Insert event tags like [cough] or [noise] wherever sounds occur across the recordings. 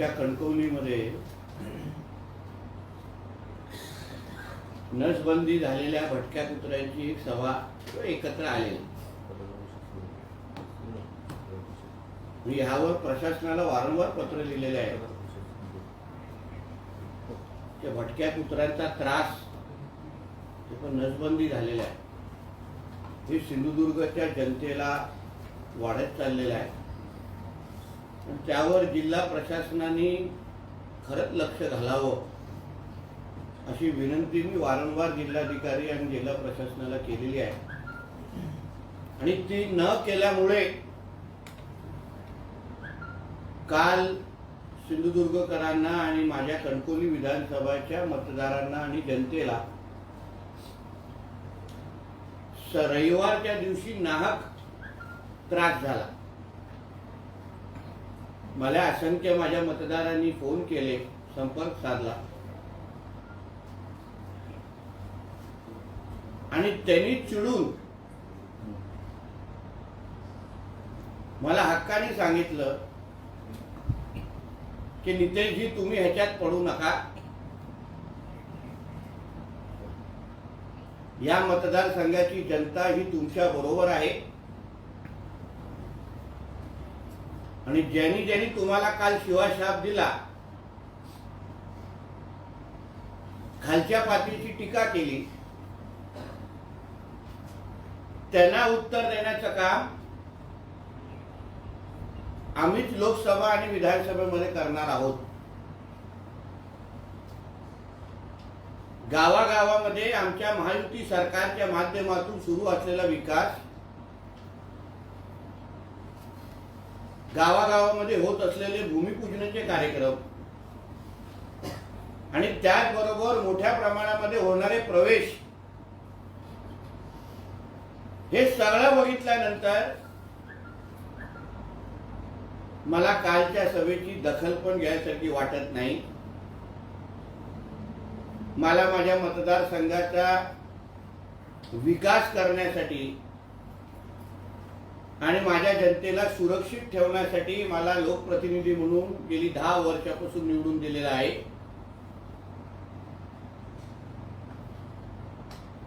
आमच्या कणकवलीमध्ये नसबंदी झालेल्या भटक्या कुत्र्यांची एक सभा एकत्र आलेली. म्हणजे ह्यावर प्रशासनाला वारंवार पत्र लिहिलेले आहे. त्या भटक्या कुत्र्यांचा त्रास ते पण नसबंदी झालेला आहे. हे सिंधुदुर्गच्या जनतेला वाढत चाललेलं आहे. त्यावर जिल्हा प्रशासनाने खरंच लक्ष घालावं. अशी विनंती मी वारंवार जिल्हाधिकारी आणि जिल्हा प्रशासनाला केलेली आहे. आणि ती न केल्यामुळे काल सिंधुदुर्गकरांना आणि माझ्या कणकोली विधानसभाच्या मतदारांना आणि जनतेला रविवारच्या दिवशी नाहक त्रास झाला. मला असंख्य माझ्या मतदारांनी फोन केले संपर्क साधला. आणि त्यांनी चिडून मला हक्काने सांगितलं की नितेशजी तुम्ही ह्याच्यात पडू नका. या मतदारसंघाची जनता ही तुमच्या बरोबर आहे. आणि ज्यांनी ज्यांनी तुम्हाला काल शिवाशाप दिला खालच्या पातळीची टीका केली त्यांना उत्तर देण्याचं काम आम्हीच लोकसभा आणि विधानसभेमध्ये करणार आहोत. गावागावामध्ये आमच्या महायुती सरकारच्या माध्यमातून सुरू असलेला विकास गावागावामध्ये होत असलेले भूमिपूजनाचे कार्यक्रम. आणि त्याचबरोबर मोठ्या प्रमाणामध्ये होणारे प्रवेश. हे सगळं बघितल्यानंतर मला कालच्या सभेची दखल पण घ्यायसारखी वाटत नाही. मला माझ्या मतदारसंघाचा विकास करण्यासाठी आणि माझ्या जनतेला सुरक्षित ठेवण्यासाठी मला लोकप्रतिनिधी म्हणून गेली दहा वर्षापासून निवडून दिलेला आहे.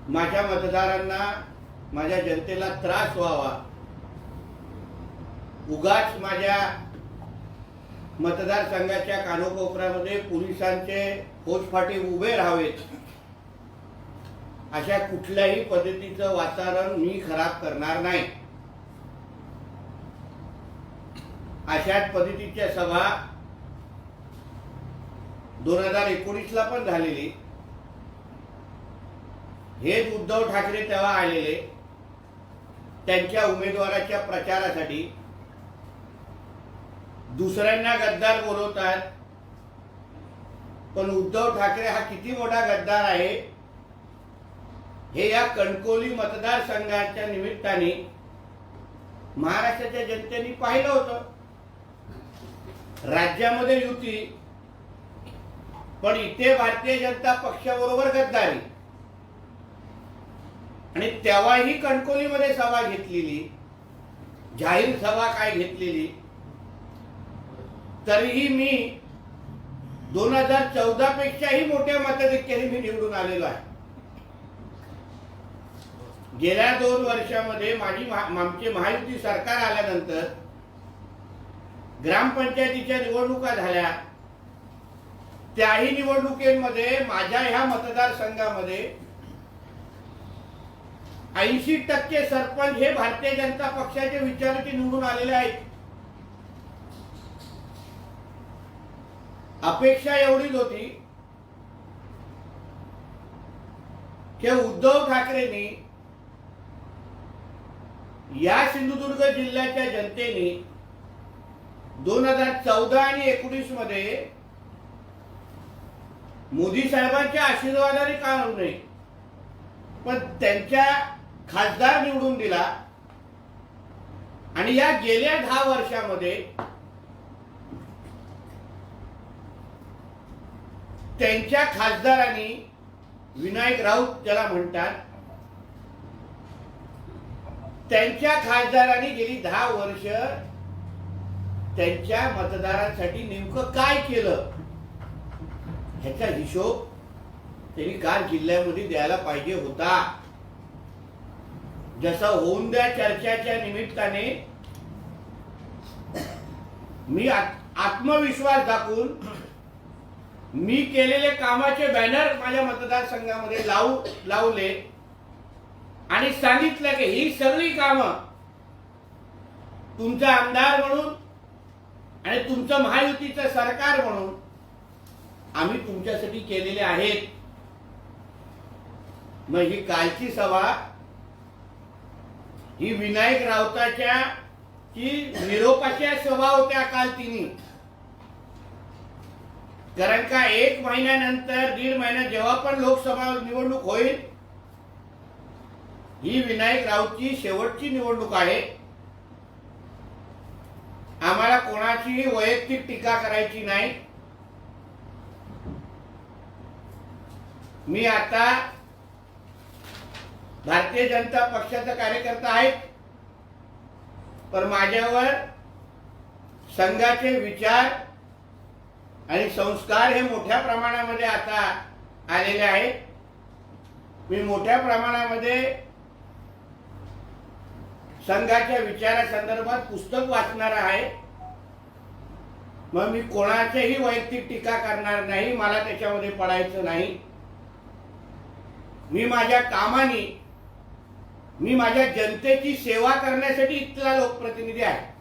माझ्या मतदारांना माझ्या जनतेला त्रास व्हावा. उगाच माझ्या मतदारसंघाच्या कानोकोपऱ्यामध्ये पोलिसांचे होचफाटे उभे राहावेत. अशा कुठल्याही पद्धतीचं वातावरण मी खराब करणार नाही. अशाच पद्धतीच्या सभा दोन हजार एकोणीसला पण झालेली. हेच उद्धव ठाकरे तेव्हा आलेले. त्यांच्या उमेदवाराच्या प्रचारासाठी. दुसऱ्यांना गद्दार बोलवतात. पण उद्धव ठाकरे हा किती मोठा गद्दार आहे? हे या कणकोली मतदारसंघाच्या निमित्ताने महाराष्ट्राच्या जनतेने पाहिलं होतं. राज्यामध्ये युती. पण इथे भारतीय जनता पक्षाबरोबर गद्दारी. आणि तेव्हाही कणकोलीमध्ये सभा घेतलेली. जाहीर सभा काय घेतलेली. तरीही मी दोन हजार चौदा पेक्षाही मोठ्या मताधिक्याने मी निवडून आलेलो आहे. गेल्या दोन वर्षामध्ये माझी महा- आमचे महायुती सरकार आल्यानंतर ग्रामपंचायतीच्या निवडणुका झाल्या. त्याही निवडणुकीमध्ये माझ्या ह्या मतदारसंघामध्ये ऐंशी टक्के सरपंच हे भारतीय जनता पक्षाचे विचाराचे निवडून आलेले आहेत. अपेक्षा एवढीच होती की उद्धव ठाकरेंनी या सिंधुदुर्ग जिल्ह्याच्या जनतेने दोन हजार चौदा आणि एकोणीसमध्ये मोदी साहेबांच्या आशीर्वादाने का होऊ नये? पण त्यांच्या खासदार निवडून दिला. आणि या गेल्या दहा वर्षामध्ये त्यांच्या खासदारांनी विनायक राऊत ज्याला म्हणतात त्यांच्या खासदारांनी गेली दहा वर्ष त्यांच्या मतदारांसाठी नेमकं काय केलं? ह्याचा हिशोब त्यांनी काल जिल्ह्यामध्ये द्यायला पाहिजे होता. जसं होऊन द्या चर्चाच्या निमित्ताने मी आत- आत्मविश्वास दाखवून मी केलेले कामाचे बॅनर माझ्या मतदारसंघामध्ये लावू लावले आणि सांगितलं की ही सगळी कामं तुमचा आमदार म्हणून आणि तुमचं महायुतीचं सरकार म्हणून आम्ही तुमच्यासाठी केलेले आहेत. मग ही कालची सभा ही विनायक राऊताच्या की निरोपाच्या सभा होत्या काल तिने कारण का एक महिन्यानंतर दीड महिन्यात जेव्हा पण लोकसभा निवडणूक होईल ही विनायक राऊतची शेवटची निवडणूक आहे. आम्हाला कोणाचीही वैयक्तिक टीका करायची नाही. मी आता भारतीय जनता पक्षाचा कार्यकर्ता आहे पण माझ्यावर संघाचे विचार आणि संस्कार हे मोठ्या प्रमाणामध्ये आता आलेले आहेत. मी मोठ्या प्रमाणामध्ये संघाच्या विचारासंदर्भात पुस्तक वाचणार आहे. मग मी कोणाचीही वैयक्तिक टीका करणार नाही मला त्याच्यामध्ये पडायचं नाही. मी माझ्या कामाने मी माझ्या जनतेची सेवा करण्यासाठी इथला लोकप्रतिनिधी आहे.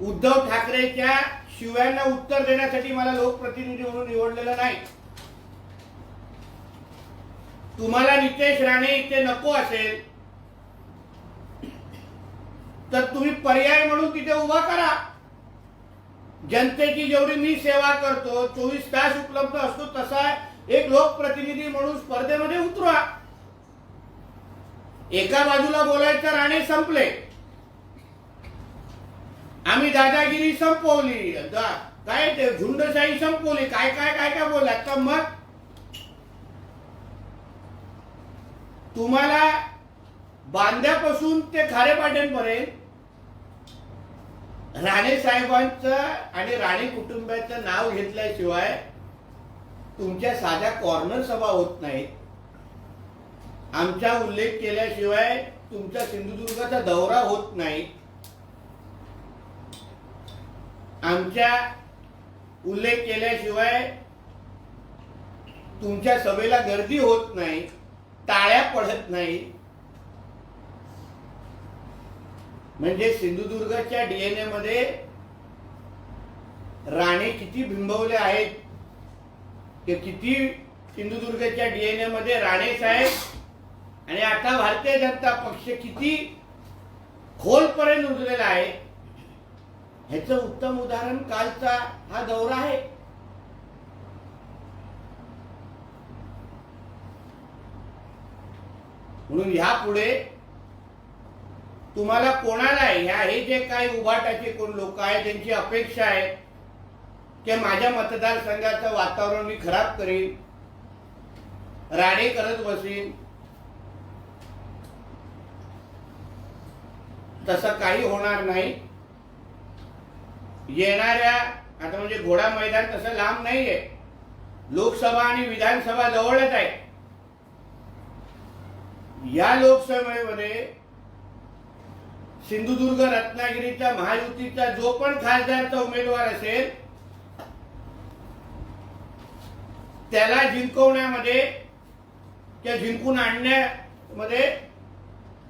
उद्धव ठाकरेच्या शिव्यांना उत्तर देण्यासाठी मला लोकप्रतिनिधी म्हणून निवडलेलं नाही. तुम्हाला नितेश राणे इथे नको असेल तर तुम्ही पर्याय म्हणून तिथे उभा करा. जनतेची जेवढी मी सेवा करतो चोवीस तास उपलब्ध असतो तसा एक लोकप्रतिनिधी म्हणून स्पर्धेमध्ये उतरा. एका बाजूला बोलायचं राणे संपले. आम्ही दादागिरी संपवली. काय ते झुंडशाही संपवली. काय काय काय काय बोललात तर मग तुम्हाला बांध्यापासून ते खारेपाट्यांपर्यंत राणे साहेबांचं आणि राणे कुटुंबाचं नाव घेतल्याशिवाय तुमच्या साध्या कॉर्नर सभा होत नाहीत. आमचा उल्लेख केल्याशिवाय तुमच्या सिंधुदुर्गाचा दौरा होत नाही आमच्या उल्लेख केल्याशिवाय तुमच्या सभेला गर्दी होत नाही टाळ्या पडत नाही म्हणजे सिंधुदुर्गच्या डीएनए मध्ये राणे किती बिंबवले आहेत? ते किती सिंधुदुर्गच्या डीएनए मध्ये राणे साहेब? आणि आता भारतीय जनता पक्ष किती खोलपर्यंत उजलेला आहे? ह्याचं उत्तम उदाहरण कालचा हा दौरा आहे. म्हणून ह्यापुढे तुम्हाला कोणाला ह्या हे जे काही उभाटाचे कोण लोक आहेत त्यांची अपेक्षा आहे की माझ्या मतदारसंघाचं वातावरण मी खराब करीन राडे करत बसीन. तसं काही होणार नाही. येणाऱ्या आता म्हणजे घोडा मैदान तसं लांब नाहीये. लोकसभा आणि विधानसभा जवळच आहे. या लोकसभेमध्ये सिंधुदुर्ग रत्नागिरीचा महायुतीचा जो पण खासदारचा उमेदवार असेल त्याला जिंकवण्यामध्ये किंवा जिंकून आणण्यामध्ये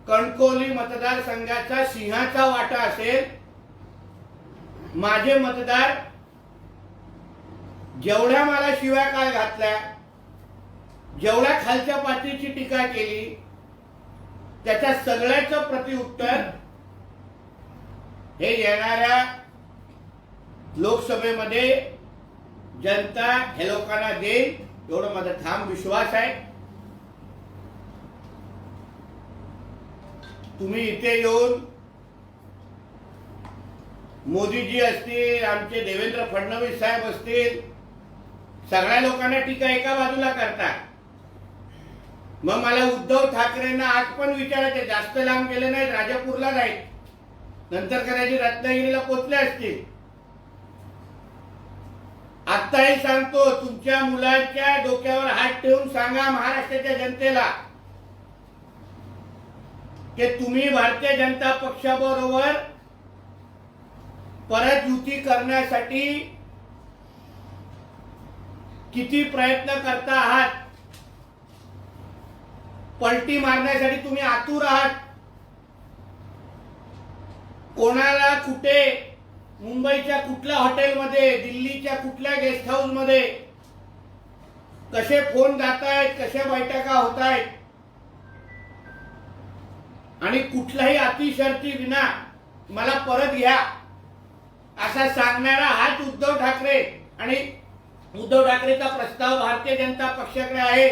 कणकवली मतदारसंघाचा सिंहाचा वाटा असेल माझे मतदार जेवढ्या मला शिव्या काय घातल्या जेवढ्या खालच्या पातळीची टीका केली त्याच्या सगळ्याचं प्रतिउत्तर हे येणाऱ्या लोकसभेमध्ये जनता हे लोकांना देईल एवढं माझा ठाम विश्वास आहे. तुम्ही इथे येऊन मोदीजी असतील आमचे देवेंद्र फडणवीस साहेब असतील सगळ्या लोकांना टीका एका बाजूला करता मग मला उद्धव ठाकरेंना आज पण विचारायचे जास्त लांब गेले नाहीत राजापूरला जाईल नंतर करायची रत्नागिरीला पोचले असतील आत्ताही सांगतो तुमच्या मुलाच्या डोक्यावर हात ठेवून सांगा महाराष्ट्राच्या जनतेला की तुम्ही भारतीय जनता पक्षाबरोबर परत युती करण्यासाठी किती प्रयत्न करता आहात? पलटी मारण्यासाठी तुम्ही आतुर आहात? कोणाला कुठे मुंबईच्या कुठल्या हॉटेलमध्ये दिल्लीच्या कुठल्या गेस्ट हाऊसमध्ये कसे फोन जात आहेत कशा बैठका होत आहेत आणि कुठल्याही अतिशर्ती विना मला परत घ्या असा सांगणारा हाच उद्धव ठाकरे. आणि उद्धव ठाकरेचा प्रस्ताव भारतीय जनता पक्षाकडे आहे.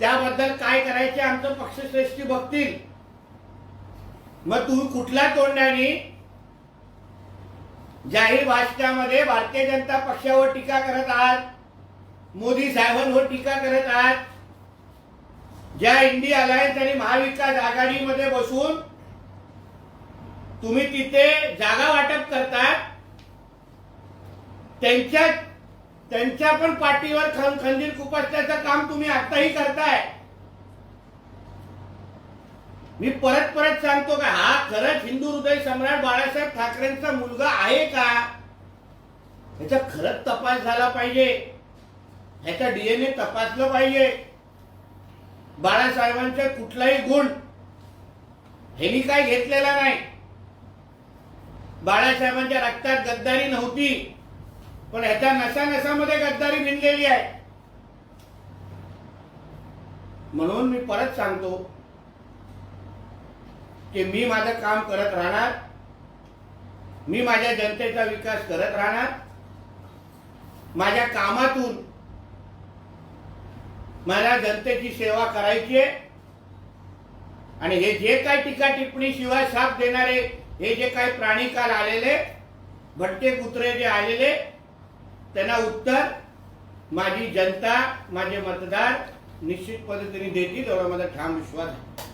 त्याबद्दल काय करायचे आमचं पक्षश्रेष्ठी बघतील. मग तुम्ही कुठल्या तोंडाने जाहीर भाषणामध्ये भारतीय जनता पक्षावर टीका करत आहात? मोदी साहेबांवर टीका करत आहात? ज्या इंडिया अलायन्स आणि महाविकास आघाडीमध्ये बसून तुम्ही तिथे जागा वाटप करतात त्यांच्या त्यांच्या पण पाठीवर खंदीर खुपसण्याचं काम तुम्ही आताही करताय. मी परत परत सांगतो का हा खरंच हिंदू हृदय सम्राट बाळासाहेब ठाकरेंचा मुलगा आहे का? ह्याचा खरंच तपास झाला पाहिजे. ह्याचा डीएनए तपासलं पाहिजे. बाळासाहेबांचा कुठलाही गुण ह्यांनी काय घेतलेला नाही. बाळासाहेबांच्या रक्तात गद्दारी नव्हती पण ह्याच्या नसा नसामध्ये गद्दारी भिनलेली आहे. म्हणून मी परत सांगतो की मी माझं काम करत राहणार? मी माझ्या जनतेचा विकास करत राहणार? माझ्या कामातून मला जनतेची सेवा करायची आहे? आणि हे जे काही टीका टिप्पणी शिवाय साथ देणारे हे जे काही प्राणी काल आलेले भटके कुत्रे जे आलेले त्यांना उत्तर माझी जनता माझे मतदार निश्चित पद्धतीने देतील एवढा माझा ठाम विश्वास आहे.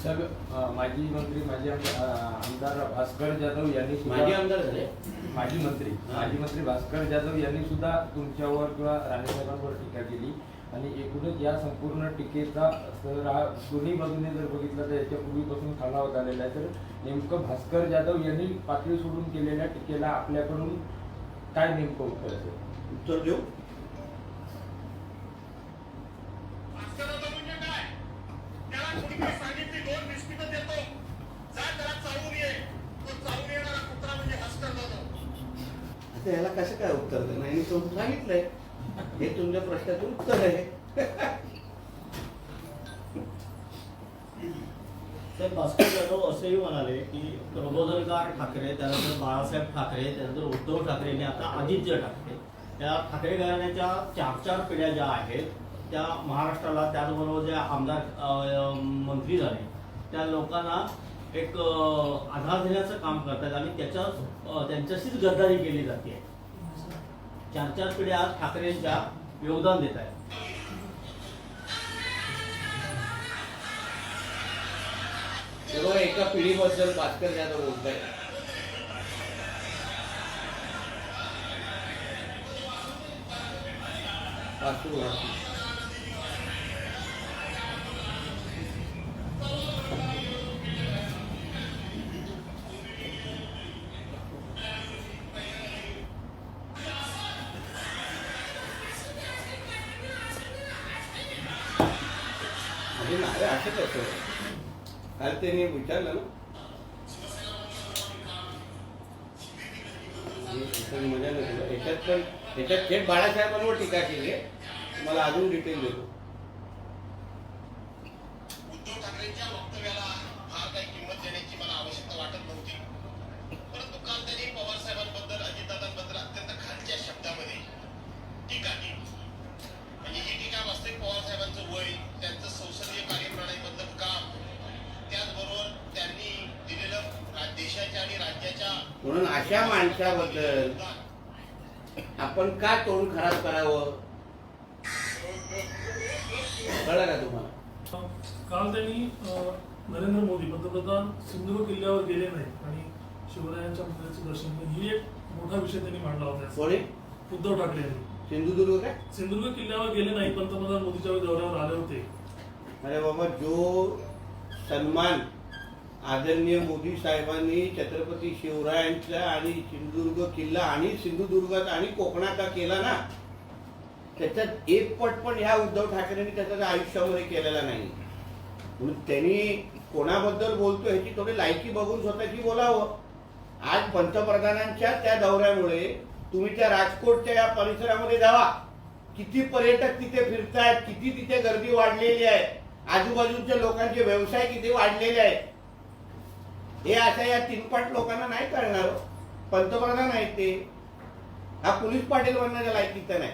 अ, माजी मंत्री माजी आमदार भास्कर जाधव यांनी माझे आमदार झाले? माजी मंत्री. माजी मंत्री भास्कर जाधव यांनी सुद्धा तुमच्यावर किंवा राणेसाहेबांवर टीका केली. आणि एकूणच या संपूर्ण टीकेचा सर दोन्ही बाजूने जर बघितलं तर याच्यापूर्वीपासून खालावत आलेला आहे. तर नेमकं भास्कर जाधव यांनी पातळी सोडून केलेल्या टीकेला आपल्याकडून काय नेमकं उत्तर असेल उत्तर देऊ भास्कराचं म्हणजे काय? त्याला कोणीतरी सांगितली दोन बिस्किटं देतो. जा त्याला चावून ये. तो चावून येणारा कुत्रा म्हणजे भास्कर आता याला कसं काय उत्तर देणार? आणि तो सांगितलंय. हे तुमच्या प्रश्नाचं उत्तर आहे. तर भास्कर जाधव असेही म्हणाले की प्रबोधनकार ठाकरे त्यानंतर बाळासाहेब ठाकरे त्यानंतर उद्धव ठाकरे आणि आता आदित्य ठाकरे. त्या ठाकरे घराण्याच्या चार चार पिढ्या ज्या आहेत त्या महाराष्ट्राला त्याचबरोबर ज्या आमदार मंत्री झाले त्या लोकांना एक आधार देण्याचं काम करतात आणि त्याच्या त्यांच्याशीच गद्दारी केली जाते. चार चार पिढ्या आज ठाकरेंच्या योगदान देत आहेत. तेव्हा एका पिढीबद्दल भास्कर जाधव बोलताय. आहे वास्तू. विचारलं ना हे मजा नाही याच्यात पण याच्यात थेट बाळासाहेबांवर टीका केली मला अजून डिटेल देतो म्हणून अशा माणसाबद्दल आपण का तोंड खराब करावं? कळलं का तुम्हाला? काल त्यांनी नरेंद्र मोदी पंतप्रधान सिंधुदुर्ग किल्ल्यावर गेले नाहीत आणि शिवरायांच्या मंदिराचे दर्शन. ही एक मोठा विषय त्यांनी मांडला होता. कोणी? उद्धव ठाकरे यांनी. सिंधुदुर्ग काय? सिंधुदुर्ग किल्ल्यावर गेले नाही पंतप्रधान मोदीच्या दौऱ्यावर आले होते. अरे बाबा जो सन्मान आदरणीय मोदी साहेबांनी छत्रपती शिवरायांचा आणि सिंधुदुर्ग किल्ला आणि सिंधुदुर्गात आणि कोकणाचा केला ना त्याच्यात एक पट पण ह्या उद्धव ठाकरेंनी त्याच्या आयुष्यामध्ये केलेला नाही. म्हणून त्यांनी कोणाबद्दल बोलतो ह्याची थोडी लायकी बघून स्वतःची बोलावं. आज पंतप्रधानांच्या त्या दौऱ्यामुळे तुम्ही त्या राजकोटच्या या परिसरामध्ये जावा. किती पर्यटक तिथे फिरतायत किती तिथे गर्दी वाढलेली आहे. आजूबाजूच्या लोकांचे व्यवसाय किती वाढलेले आहेत. हे अशा या तीनपट लोकांना नाही कळणार हो. पंतप्रधान आहेत ते. हा पोलीस पाटील बनण्याच्या लायकीचा नाही.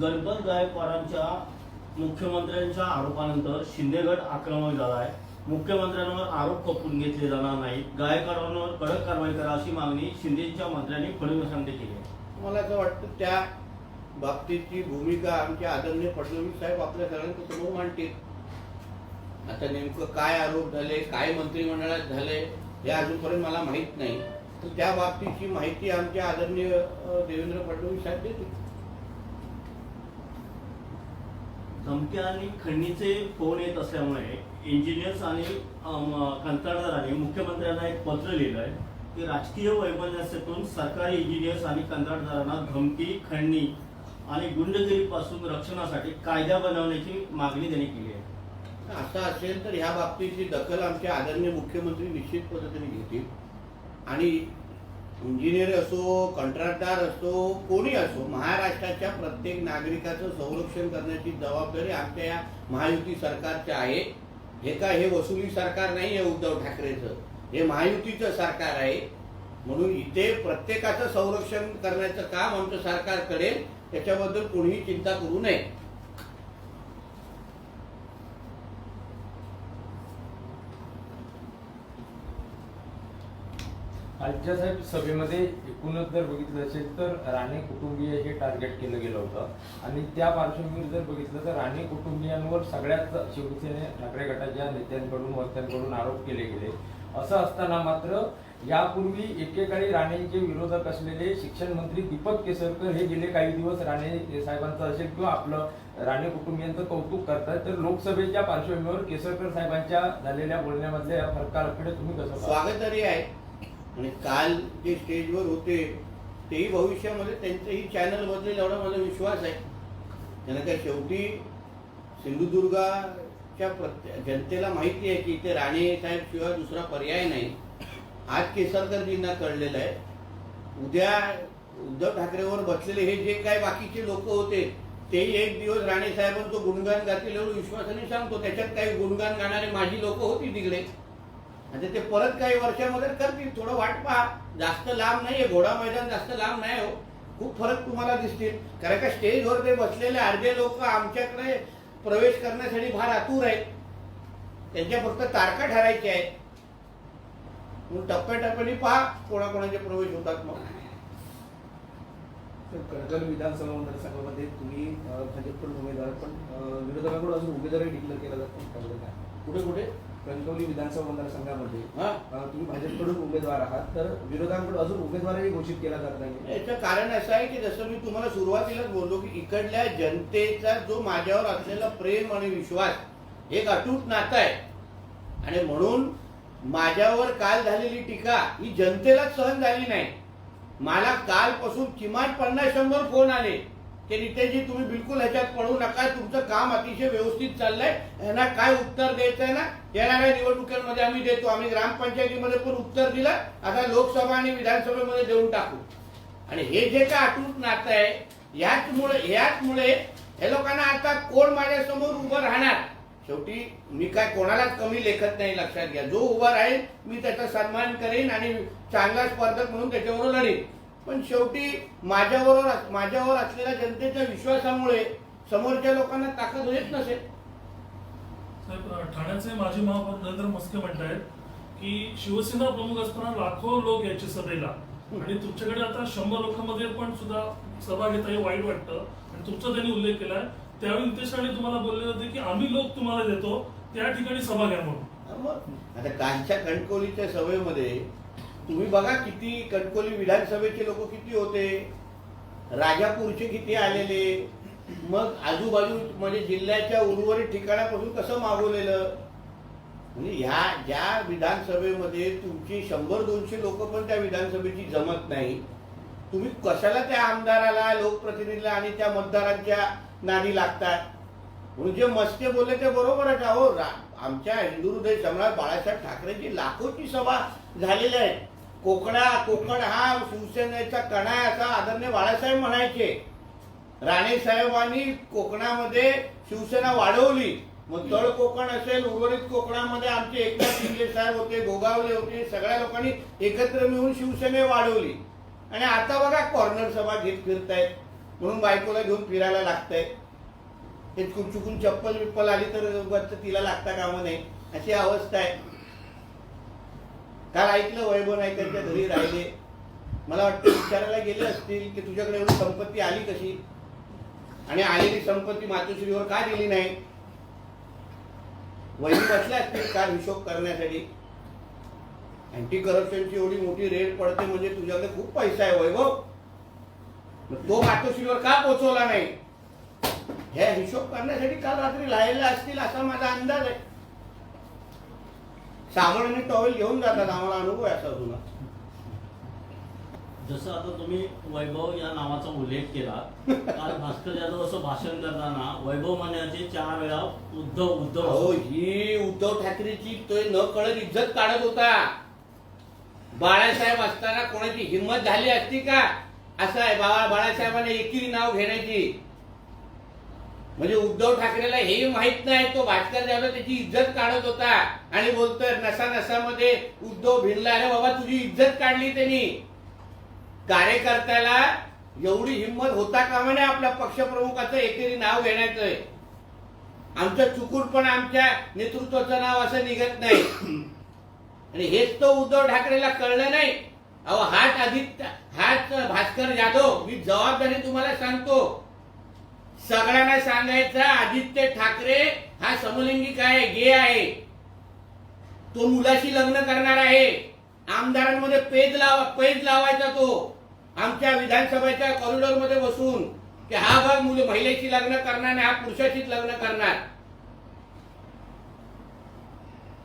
गणपत गायकवाडांच्या मुख्यमंत्र्यांच्या आरोपानंतर शिंदेगड आक्रमक झाला आहे मुख्यमंत्र्यांवर आरोप खपवून घेतले जाणार नाहीत. गायकवाडांवर कडक कारवाई करा अशी मागणी शिंदेच्या मंत्र्यांनी फडणवीसांकडे केली आहे. मला असं वाटतं त्या बाबतीतची भूमिका आमचे आदरणीय फडणवीस साहेब आपल्या सगळ्यांच्या समोर मांडतील. आता नेमकं काय आरोप झाले काय मंत्रिमंडळात झाले हे अजूनपर्यंत मला माहीत नाही. तर त्या बाबतीची माहिती आमचे आदरणीय देवेंद्र फडणवीस साहेब देतील. धमक्या आणि खंडणीचे फोन येत असल्यामुळे इंजिनियर्स आणि कंत्राटदारांनी मुख्यमंत्र्यांना एक पत्र लिहिलं आहे. की राजकीय वैमनस्यातून सरकारी इंजिनियर्स आणि कंत्राटदारांना धमकी खंडणी आणि गुंडगिरीपासून रक्षणासाठी कायदा बनवण्याची मागणी त्यांनी केली आहे. असं असेल तर ह्या बाबतीची दखल आमचे आदरणीय मुख्यमंत्री निश्चित पद्धतीने घेतील. आणि इंजिनियर असो कंत्राटदार असो कोणी असो महाराष्ट्राच्या प्रत्येक नागरिकाचं संरक्षण करण्याची जबाबदारी आमच्या या महायुती सरकारची आहे. हे काय हे वसुली सरकार नाही आहे उद्धव ठाकरेचं. हे महायुतीचं सरकार आहे. म्हणून इथे प्रत्येकाचं संरक्षण करण्याचं काम आमचं सरकार करेल त्याच्याबद्दल कोणीही चिंता करू नये. आजच्या साहेब सभेमध्ये एकूणच जर बघितलं असेल तर राणे कुटुंबीय हे टार्गेट केलं गेलं होतं. आणि त्या पार्श्वभूमीवर जर बघितलं तर राणे कुटुंबियांवर सगळ्याच शिवसेने ठाकरे गटाच्या नेत्यांकडून वक्त्यांकडून आरोप केले गेले. असं असताना मात्र यापूर्वी एकेकाळी राणेंचे विरोधक असलेले शिक्षण मंत्री दीपक केसरकर हे गेले काही दिवस राणे साहेबांचं असेल किंवा आपलं राणे कुटुंबियांचं कौतुक करतात. तर लोकसभेच्या पार्श्वभूमीवर केसरकर साहेबांच्या झालेल्या बोलण्यामधल्या या फरकाकडे तुम्ही कसं पाहता? आहे. आणि काल जे स्टेजवर होते तेही भविष्यामध्ये त्यांचंही चॅनल बदलेल एवढा माझा विश्वास आहे. त्यांना काय शेवटी सिंधुदुर्गाच्या प्रत्ये जनतेला माहिती आहे की इथे राणे साहेब शिवाय दुसरा पर्याय नाही. आज केसरकरजींना कळलेलं आहे. उद्या उद्धव ठाकरेवर बसलेले हे जे काय बाकीचे लोक होते तेही एक दिवस राणे साहेबांचं गुणगान गातील एवढं विश्वासाने सांगतो त्याच्यात काही गुणगान गाणारे माझी लोक होती तिकडे. आणि ते परत काही वर्षामध्ये करतील थोडं वाट पहा. जास्त लांब नाहीये घोडा मैदान जास्त लांब नाही हो. खूप फरक तुम्हाला दिसतील. कारण का स्टेजवर ते बसलेले अर्धे लोक आमच्याकडे प्रवेश करण्यासाठी फार आतुर आहेत. त्यांच्या फक्त तारखा ठरायच्या आहेत. म्हणून टप्प्याटप्प्याने पहा कोणाकोणाचे प्रवेश होतात मग. कळकल विधानसभा मतदारसंघामध्ये तुम्ही भाजपकडून उमेदवार पण विरोधकांकडून अजून उमेदवारी डिक्लेअर केला जात काय? कुठे कुठे? कणकवली विधानसभा मतदारसंघामध्ये तुम्ही भाजपकडून उमेदवार आहात तर विरोधांकडून अजून उमेदवारही घोषित केला जात नाही. याचं कारण असं आहे की जसं मी तुम्हाला सुरुवातीलाच बोललो की इकडल्या जनतेचा जो माझ्यावर असलेला प्रेम आणि विश्वास एक अटूट नातं आहे. आणि म्हणून माझ्यावर काल झालेली टीका ही जनतेला सहन झाली नाही. मला कालपासून किमान पन्नास शंभर फोन आले की नितेशजी तुम्ही बिलकुल ह्याच्यात पडू नका तुमचं काम अतिशय व्यवस्थित चाललंय. यांना काय उत्तर द्यायचं आहे ना येणाऱ्या निवडणुकांमध्ये आम्ही देतो. आम्ही ग्रामपंचायतीमध्ये पण उत्तर दिलं. आता लोकसभा आणि विधानसभेमध्ये देऊन टाकू. आणि हे जे काय अटूट नातं आहे याचमुळे याचमुळे हे लोकांना आता कोण माझ्यासमोर उभं राहणार? शेवटी मी काय कोणालाच कमी लेखत नाही लक्षात घ्या. जो उभा राहील मी त्याचा सन्मान करेन आणि चांगला स्पर्धक म्हणून त्याच्यावर लढेन. पण शेवटी माझ्याबरोबर माझ्यावर असलेल्या जनतेच्या विश्वासामुळे समोरच्या लोकांना ताकद होत नसेल. ठाण्याचे माजी महापौर नरेंद्र मस्के म्हणतायत की शिवसेना प्रमुख असताना लाखो लोक यायचे सभेला. आणि तुमच्याकडे आता शंभर लोकांमध्ये पण सुद्धा सभा घेता हे वाईट वाटतं. आणि तुमचा त्यांनी उल्लेख केलाय त्यावेळी नितेश राणे तुम्हाला बोलले होते की आम्ही लोक तुम्हाला देतो त्या ठिकाणी सभा घ्या म्हणून. मग आता कालच्या कणकोलीच्या सभेमध्ये तुम्ही बघा किती कणकोली विधानसभेचे लोक किती होते राजापूरचे किती आलेले मग आजूबाजू म्हणजे जिल्ह्याच्या उर्वरित ठिकाणापासून कसं मागवलेलं? म्हणजे ह्या ज्या विधानसभेमध्ये तुमची शंभर दोनशे लोक पण त्या विधानसभेची जमत नाही तुम्ही कशाला त्या आमदाराला लोकप्रतिनिधीला आणि त्या मतदारांच्या नादी लागतात. म्हणून जे मस्ते बोलले ते बरोबरच आहे. अहो रा- आमच्या हिंदू हृदय सम्राट बाळासाहेब ठाकरेंची लाखोची सभा झालेल्या आहे. कोकणा कोकण हा शिवसेनेचा कणा आहे असा आदरणीय बाळासाहेब म्हणायचे. राणे साहेबांनी कोकणामध्ये शिवसेना वाढवली. मग तळ कोकण असेल उर्वरित कोकणामध्ये आमचे एकनाथ शिंदे साहेब होते गोगावले होते सगळ्या लोकांनी एकत्र मिळून शिवसेने वाढवली. आणि आता बघा कॉर्नर सभा घेत फिरतायत. म्हणून बायकोला घेऊन फिरायला लागतंय. हे चुकून चुकून चप्पल बिप्पल आली तर तिला लागता कामा नाही. अशी अवस्था आहे. काल ऐकलं वैभव नाही त्यांच्या घरी राहिले. मला वाटतं विचारायला गेले असतील की तुझ्याकडे एवढी संपत्ती आली कशी? आणि आलेली संपत्ती मातोश्रीवर का दिली नाही? वैभव बसल्या असतील का हिशोब करण्यासाठी? अँटी करप्शनची एवढी मोठी रेट पडते म्हणजे तुझ्याकडे खूप पैसा आहे वैभव. तो मातोश्रीवर का पोचवला नाही? हे हिशोब करण्यासाठी काल रात्री लायला असतील असा माझा अंदाज आहे. आणि टॉवेल घेऊन जातात आम्हाला अनुभव आहे असा जुना. जसं आता तुम्ही वैभव या नावाचा उल्लेख केला काल भास्कर जाधव असं भाषण करताना वैभव मान्याचे चार वेळा उद्धव उद्धव असं- ही उद्धव ठाकरेची तो न कळत इज्जत काढत होता. बाळासाहेब असताना कोणाची हिंमत झाली असती का? असं आहे बाबा बाळासाहेबांना एकेरी नाव घेण्याची. म्हणजे उद्धव ठाकरेला हे माहीत नाही तो भास्कर जाधव त्याची इज्जत काढत होता. आणि बोलतोय नसा नसामध्ये उद्धव भिनला अरे बाबा तुझी इज्जत काढली त्यांनी. कार्यकर्त्याला एवढी हिंमत होता कामा नये आपल्या पक्षप्रमुखाचं एकेरी नाव घेण्याचं आमचं चुकून पण आमच्या नेतृत्वाचं नाव असं निघत नाही. आणि हेच तो उद्धव ठाकरेला कळलं नाही. अहो हाच आदित्य हाच भास्कर जाधव मी जबाबदारी तुम्हाला सांगतो. सगळ्यांना सांगायचा आदित्य ठाकरे हा समलिंगिक आहे गे आहे. तो मुलाशी लग्न करणार आहे. आमदारांमध्ये पेज लावा पेज लावायचा तो. आमच्या विधानसभेच्या कॉरिडॉरमध्ये बसून की हा भाग मुली महिलेशी लग्न करणार नाही हा पुरुषाशीच लग्न करणार.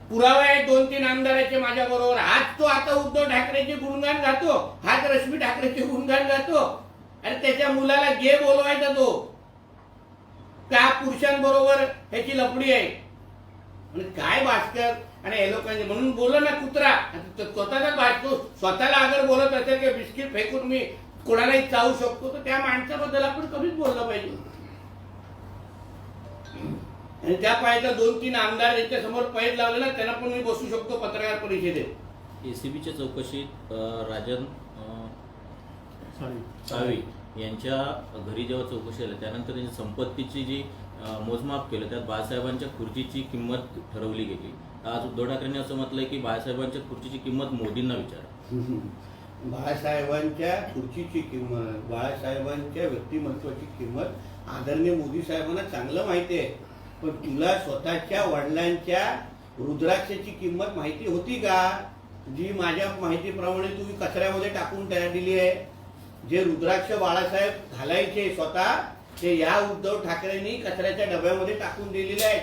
पुरावा आहे दोन तीन आमदाराचे माझ्या बरोबर आज तो आता उद्धव ठाकरेचे गुणगान गातो. हाच रश्मी ठाकरेचे गुणगान गातो. आणि त्याच्या मुलाला गे बोलवायचा तो. त्या पुरुषांबरोबर ह्याची लपडी आहे. म्हणजे काय भास्कर? आणि हे लोकांचे म्हणून बोल ना कुत्रा स्वतःचा भाजतो स्वतःला अगर बोलत असेल की बिस्किट फेकून मी कोणालाही चावू शकतो तर त्या माणसाबद्दल आपण कमीच बोललं पाहिजे. आणि त्या पायाच्या दोन तीन आमदार यांच्या समोर पैद लावले ना त्यांना पण मी बसू शकतो पत्रकार परिषदेत. एसीबीच्या चौकशीत राजन. साळवी. यांच्या घरी जेव्हा चौकशी झाली त्यानंतर त्यांची संपत्तीची जी मोजमाप केलं त्यात बाळासाहेबांच्या खुर्चीची किंमत ठरवली गेली. आज उद्धव ठाकरेंनी असं म्हटलंय की बाळासाहेबांच्या खुर्चीची किंमत मोदींना विचारा. [laughs] बाळासाहेबांच्या खुर्चीची किंमत बाळासाहेबांच्या व्यक्तिमत्वाची किंमत आदरणीय मोदी साहेबांना चांगलं माहिती आहे. पण तुला स्वतःच्या वडिलांच्या रुद्राक्षाची किंमत माहिती होती का? जी माझ्या माहितीप्रमाणे तुम्ही कचऱ्यामध्ये टाकून तयार दिली आहे. जे रुद्राक्ष बाळासाहेब घालायचे स्वतः ते या उद्धव ठाकरेंनी कचऱ्याच्या डब्यामध्ये टाकून दिलेले आहेत.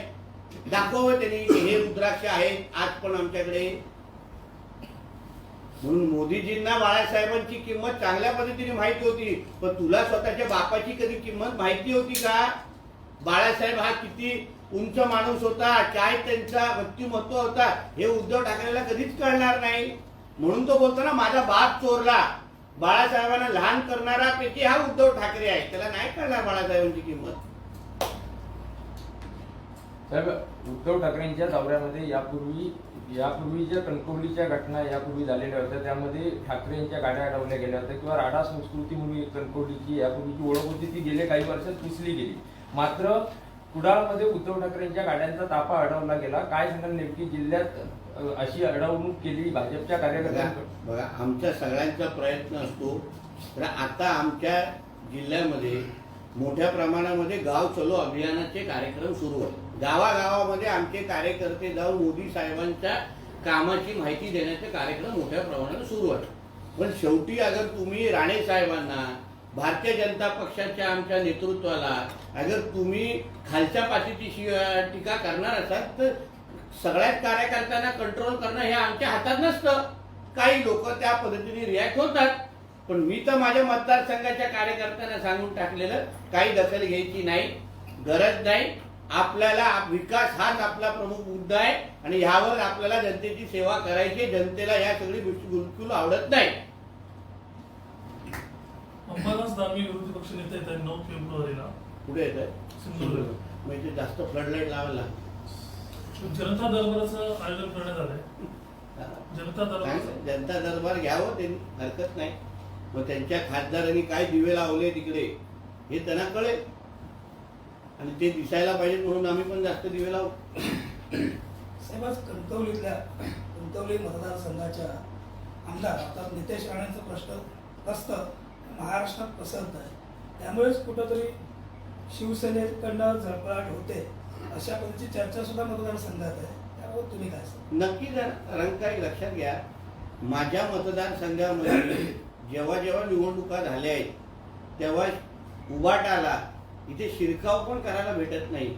दाखवावं त्यांनी हे रुद्राक्ष आहेत आज पण आमच्याकडे. म्हणून मोदीजींना बाळासाहेबांची किंमत चांगल्या पद्धतीने माहिती होती पण तुला स्वतःच्या बापाची कधी किंमत माहिती होती का? बाळासाहेब हा किती उंच माणूस होता काय त्यांचा व्यक्तिमत्व होता हे उद्धव ठाकरेला कधीच कळणार नाही. म्हणून तो बोलतो ना माझा बाप चोरला. बाळासाहेबांना लहान करणारा पैकी हा उद्धव ठाकरे आहे. त्याला नाही कळणार बाळासाहेबांची किंमत. साहेब उद्धव ठाकरेंच्या दौऱ्यामध्ये यापूर्वी यापूर्वी ज्या कणकवलीच्या घटना यापूर्वी झालेल्या होत्या त्यामध्ये ठाकरेंच्या गाड्या अडवल्या गेल्या होत्या किंवा राडा संस्कृती म्हणून कणकवलीची यापूर्वीची ओळख होती ती गेल्या काही वर्षात पुसली गेली. मात्र कुडाळमध्ये उद्धव ठाकरेंच्या गाड्यांचा ताफा अडवला गेला. काय सांगाल नेमकी जिल्ह्यात अशी अडवणूक केली भाजपच्या बघा कार्यकर्त्यांकडून? बघा आमच्या सगळ्यांचा प्रयत्न असतो. तर आता आमच्या जिल्ह्यामध्ये मोठ्या प्रमाणामध्ये गाव चलो अभियानाचे कार्यक्रम सुरू आहेत गावागावामध्ये आमचे कार्यकर्ते जाऊन मोदी साहेबांच्या कामाची माहिती देण्याचे कार्यक्रम मोठ्या प्रमाणात सुरू आहेत पण शेवटी अगर तुम्ही राणे साहेबांना भारतीय जनता पक्षाच्या आमच्या नेतृत्वाला अगर तुम्ही खालच्या पाठीची टीका करणार असाल तर सगळ्याच कार्यकर्त्यांना कंट्रोल करणं हे आमच्या हातात नसतं. काही लोक त्या पद्धतीने रिॲक्ट होतात. पण मी तर माझ्या मतदारसंघाच्या कार्यकर्त्यांना सांगून टाकलेलं काही दखल घ्यायची नाही गरज नाही. आपल्याला विकास हाच आपला प्रमुख मुद्दा आहे आणि ह्यावर आपल्याला जनतेची सेवा करायची जनतेला या सगळी गोष्टी बिलकुल आवडत नाही. अंबादास दानवे विरोधी पक्ष नेते येत आहेत नऊ फेब्रुवारीला. पुढे येत आहे सिंधुदुर्ग. म्हणजे जास्त फ्लडलाईट लावायला जनता दरबाराचं आयोजन करण्यात आलंय. जनता दरबार चांगलं. जनता दरबार घ्यावं त्यांनी हरकत नाही. मग त्यांच्या खासदारांनी काय दिवे लावले तिकडे हे त्यांना कळेल. आणि ते दिसायला पाहिजे म्हणून आम्ही पण जास्त दिवे लावू. साहेब आज कणकवलीतल्या कणकवली मतदारसंघाच्या आमदार अर्थात नितेश राणेंचं प्रश्न ग्रस्त महाराष्ट्रात पसरत आहे. त्यामुळेच कुठंतरी शिवसेनेकडनं झळपळाट होते. अशा पद्धतीची चर्चा सुद्धा मतदारसंघात आहे. त्यामुळे तुम्ही काय नक्की जर रंगकारी लक्षात घ्या. माझ्या मतदारसंघामध्ये जेव्हा जेव्हा निवडणुका झाल्या आहेत तेव्हा उबाटाला इथे शिरकाव पण करायला भेटत नाही.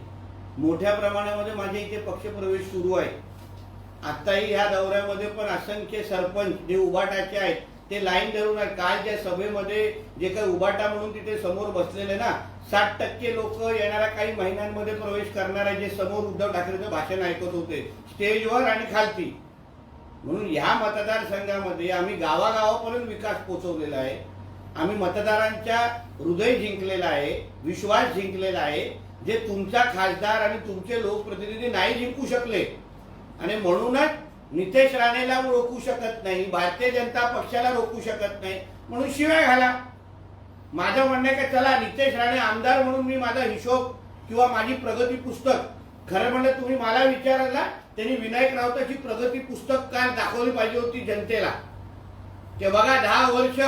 मोठ्या प्रमाणामध्ये माझ्या इथे पक्षप्रवेश सुरू आहे. आत्ताही ह्या दौऱ्यामध्ये पण असंख्य सरपंच जे उबाटाचे आहेत ते लाईन धरून आहेत काल ज्या सभेमध्ये जे काही उबाटा म्हणून तिथे समोर बसलेले ना साठ टक्के लोक येणाऱ्या काही महिन्यांमध्ये प्रवेश करणार आहे जे समोर उद्धव ठाकरेचं भाषण ऐकत होते. स्टेजवर आणि खालती. म्हणून ह्या मतदारसंघामध्ये आम्ही गावागावापर्यंत विकास पोचवलेला आहे. आम्ही मतदारांच्या हृदय जिंकलेला आहे विश्वास जिंकलेला आहे जे तुमचा खासदार आणि तुमचे लोकप्रतिनिधी नाही जिंकू शकले. आणि म्हणूनच नितेश राणेला रोखू शकत नाही भारतीय जनता पक्षाला रोखू शकत नाही म्हणून शिवाय घाला. माझं म्हणणं आहे चला नितेश राणे आमदार म्हणून मी माझा हिशोब किंवा माझी प्रगती पुस्तक खरं म्हणलं तुम्ही मला विचारायला त्यांनी विनायक राऊताची प्रगती पुस्तक काय दाखवली पाहिजे होती जनतेला? ते बघा दहा वर्ष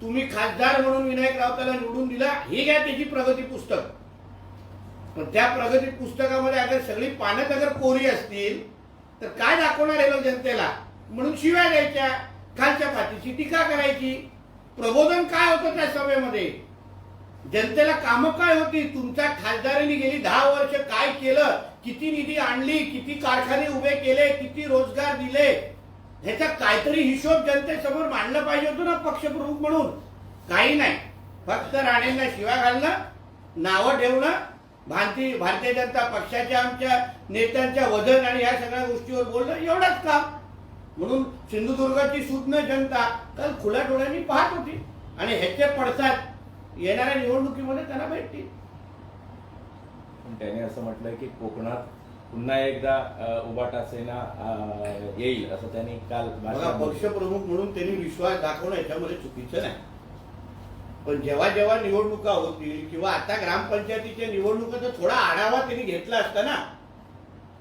तुम्ही खासदार म्हणून विनायक राऊताला निवडून दिला हे घ्या त्याची प्रगती पुस्तक. पण त्या प्रगती पुस्तकामध्ये अगर सगळी पानं अगर कोरी असतील तर काय दाखवणार आहे लोक जनतेला? म्हणून शिव्या द्यायच्या खालच्या पाठीची टीका करायची. प्रबोधन काय होतं त्या सभेमध्ये? जनतेला कामं काय होती? तुमच्या खासदारांनी गेली दहा वर्ष काय केलं? किती निधी आणली? किती कारखाने उभे केले? किती रोजगार दिले? ह्याचा काहीतरी हिशोब जनतेसमोर मांडला पाहिजे होतं ना पक्षप्रमुख म्हणून. काही नाही. फक्त राणेंना शिवा घालणं नावं ठेवणं भारतीय भारतीय जनता पक्षाच्या आमच्या नेत्यांच्या वजन आणि ह्या सगळ्या गोष्टीवर बोलणं एवढंच काम. म्हणून सिंधुदुर्गाची सुज्ञ जनता काल खुल्या डोळ्यांनी पाहत होती आणि ह्याचे पडसाद येणाऱ्या निवडणुकीमध्ये त्यांना भेटतील. पण त्याने असं म्हटलं की कोकणात पुन्हा एकदा अ, उबाटा सेना येईल असं त्यांनी काल पक्षप्रमुख म्हणून त्यांनी विश्वास दाखवणं याच्यामध्ये चुकीचं नाही. पण जेव्हा जेव्हा निवडणुका होतील किंवा आता ग्रामपंचायतीच्या निवडणुकाचा थोडा आढावा त्यांनी घेतला असता ना.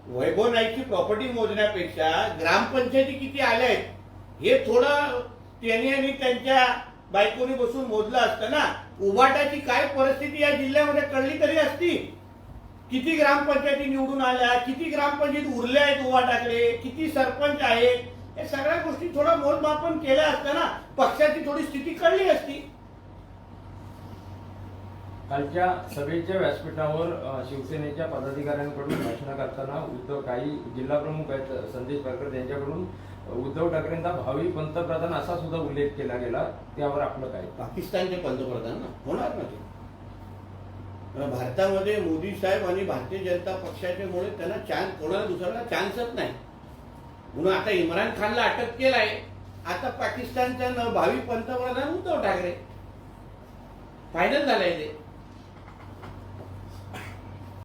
वैभव नाईकची प्रॉपर्टी मोजण्यापेक्षा ग्रामपंचायती किती आल्या आहेत हे थोडं त्यांनी आणि त्यांच्या बायकोनी बसून मोजलं असतं ना. उभाटाची काय परिस्थिती या जिल्ह्यामध्ये कळली तरी असती. किती ग्रामपंचायती निवडून आल्या किती ग्रामपंचायत उरल्या आहेत उभाटाकडे किती सरपंच आहेत या सगळ्या गोष्टी थोडं मोजमापन केल्या असतं ना. पक्षाची थोडी स्थिती कळली असती. कालच्या सभेच्या व्यासपीठावर शिवसेनेच्या पदाधिकाऱ्यांकडून भाषण करताना उद्धव काही जिल्हाप्रमुख आहेत संदेश पारकर यांच्याकडून उद्धव ठाकरेंचा भावी पंतप्रधान असा सुद्धा उल्लेख केला गेला त्यावर आपलं काय? पाकिस्तानचे पंतप्रधान ना? होणार ना ते? भारतामध्ये मोदी साहेब आणि भारतीय जनता पक्षाच्या मुळे त्यांना चान्स कोणाला दुसऱ्याला चान्सच नाही. म्हणून आता इम्रान खानला अटक केलाय. आता पाकिस्तानचा भावी पंतप्रधान उद्धव ठाकरे. फायनल झालंय ते.